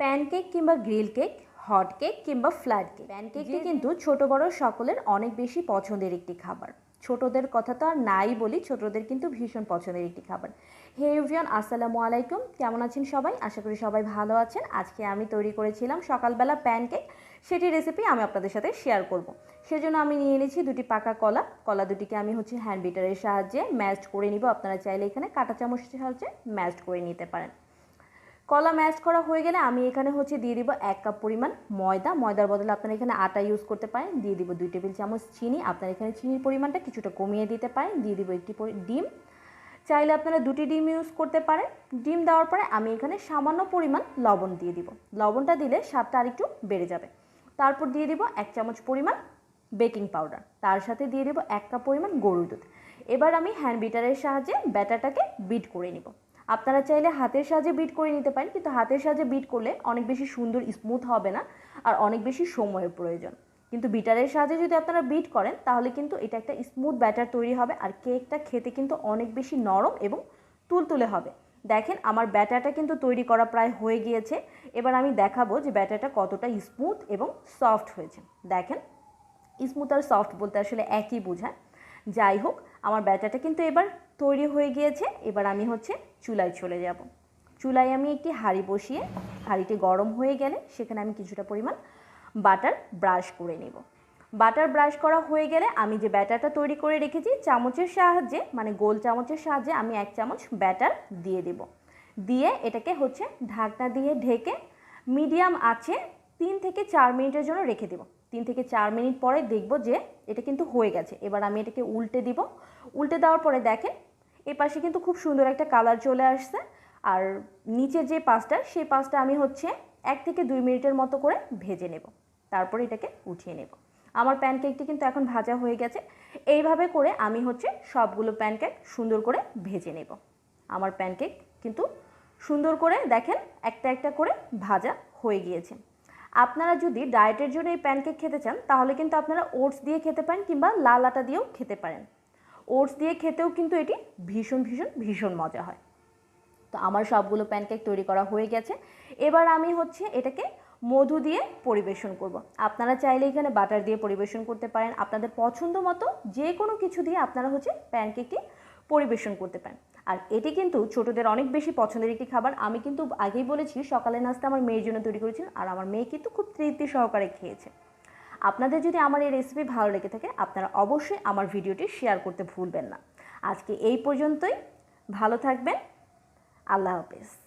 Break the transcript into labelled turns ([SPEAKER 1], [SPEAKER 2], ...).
[SPEAKER 1] Pancake কিংবা grill cake hot cake কিংবা flat cake. প্যানকেকটি কিন্তু ছোট বড় সকলের অনেক বেশি পছন্দের একটি খাবার। ছোটদের কথা তো আর নাই বলি ছোটদের কিন্তু ভীষণ পছন্দের একটি খাবার। হে ইভিয়ান আসসালামু আলাইকুম। কেমন আছেন সবাই? আশা করি সবাই ভালো আছেন। আজকে আমি তৈরি করেছিলাম সকালবেলা প্যানকেক। সেটি রেসিপি আমি আপনাদের সাথে শেয়ার করব। সেজন্য আমি নিয়ে নিয়েছি দুটি পাকা কলা। কলা দুটিকে আমি হচ্ছে হ্যান্ড বিটারের সাহায্যে ম্যাশড করে নিব। আপনারা চাইলে এখানে কাঁটা চামচের সাহায্যে ম্যাশড করে নিতে পারেন। কলা ম্যাশ করা হয়ে গেলে আমি এখানে হচ্ছে দিয়ে দিব এক কাপ পরিমাণ ময়দা। ময়দার বদলে আপনারা এখানে আটা ইউজ করতে পারেন। দিয়ে দিব দুই টেবিল চামচ চিনি। আপনারা এখানে চিনির পরিমাণটা কিছুটা কমিয়ে দিতে পারেন। দিয়ে দিব একটি ডিম। চাইলে আপনারা দুটি ডিম ইউজ করতে পারেন। ডিম দেওয়ার পরে আমি এখানে সামান্য পরিমাণ লবণ দিয়ে দিব। লবণটা দিলে স্বাদটা আরেকটু বেড়ে যাবে। তারপর দিয়ে দিব এক চামচ পরিমাণ বেকিং পাউডার তার সাথে দিয়ে দেবো এক কাপ পরিমাণ গরুর দুধ। এবার আমি হ্যান্ড বিটারের সাহায্যে ব্যাটারটাকে বিট করে নিব। আপনারা চাইলে হাতের সাহায্যে বিট করে নিতে পারেন, কিন্তু হাতের সাহায্যে বিট করলে অনেক বেশি সুন্দর স্মুথ হবে না আর অনেক বেশি সময়ের প্রয়োজন। কিন্তু বিটারের সাহায্যে যদি আপনারা বিট করেন, তাহলে কিন্তু এটা একটা স্মুথ ব্যাটার তৈরি হবে আর কেকটা খেতে কিন্তু অনেক বেশি নরম এবং তুলতুলে হবে। দেখেন আমার ব্যাটারটা কিন্তু তৈরি করা প্রায় হয়ে গিয়েছে। এবার আমি দেখাবো যে ব্যাটারটা কতটা স্মুথ এবং সফট হয়েছে। দেখেন স্মুথ আর সফট বলতে আসলে একই বোঝায়। যাই হোক, আমার ব্যাটারটা কিন্তু এবার তৈরি হয়ে গিয়েছে। এবার আমি হচ্ছে চুলায় চলে যাব। চুলায় আমি একটি হাঁড়ি বসিয়ে, হাঁড়িটি গরম হয়ে গেলে সেখানে আমি কিছুটা পরিমাণ বাটার ব্রাশ করে নেব। বাটার ব্রাশ করা হয়ে গেলে আমি যে ব্যাটারটা তৈরি করে রেখেছি, চামচের সাহায্যে মানে গোল চামচের সাহায্যে আমি এক চামচ ব্যাটার দিয়ে দেব। দিয়ে এটাকে হচ্ছে ঢাকনা দিয়ে ঢেকে, মিডিয়াম আছে তিন থেকে চার মিনিটের জন্য রেখে দেব। তিন থেকে চার মিনিট পরে দেখব যে এটা কিন্তু হয়ে গেছে। এবার আমি এটাকে উল্টে দিব। উল্টে দেওয়ার পরে দেখেন এই পাশে কিন্তু খুব সুন্দর একটা কালার চলে আসছে। আর নিচে যে পাঁচটা সেই পাঁচটা আমি হচ্ছে এক থেকে দুই মিনিটের মতো করে ভেজে নেব। তারপরে এটাকে উঠিয়ে নেব। আমার প্যানকেকটি কিন্তু এখন ভাজা হয়ে গেছে। এইভাবে করে আমি হচ্ছে সবগুলো প্যানকেক সুন্দর করে ভেজে নেব। আমার প্যানকেক কিন্তু সুন্দর করে দেখেন, একটা একটা করে ভাজা হয়ে গিয়েছে। আপনারা যদি ডায়েটের জন্য এই প্যানকেক খেতে চান, তাহলে কিন্তু আপনারা ওটস দিয়ে খেতে পারেন কিংবা লাল আটা দিয়েও খেতে পারেন। ওটস দিয়ে খেতেও কিন্তু এটি ভীষণ ভীষণ ভীষণ মজা হয়। তো আমার সবগুলো প্যানকেক তৈরি করা হয়ে গেছে। এবার আমি হচ্ছে এটাকে মধু দিয়ে পরিবেশন করব। আপনারা চাইলে এখানে বাটার দিয়ে পরিবেশন করতে পারেন। আপনাদের পছন্দ মতো যে কোনো কিছু দিয়ে আপনারা হচ্ছে প্যানকেকটি পরিবেশন করতে পারেন। আর এটি কিন্তু ছোটদের অনেক বেশি পছন্দের একটি খাবার। আমি কিন্তু আগেই বলেছি সকালে নাস্তা আমার মেয়ের জন্য তৈরি করেছি আর আমার মেয়ে কিন্তু খুব তৃপ্তি সহকারে খেয়েছে। আপনাদের যদি আমার এই রেসিপি ভালো লেগে থাকে, আপনারা অবশ্যই আমার ভিডিওটি শেয়ার করতে ভুলবেন না। আজকে এই পর্যন্তই। ভালো থাকবেন। আল্লাহ হাফেজ।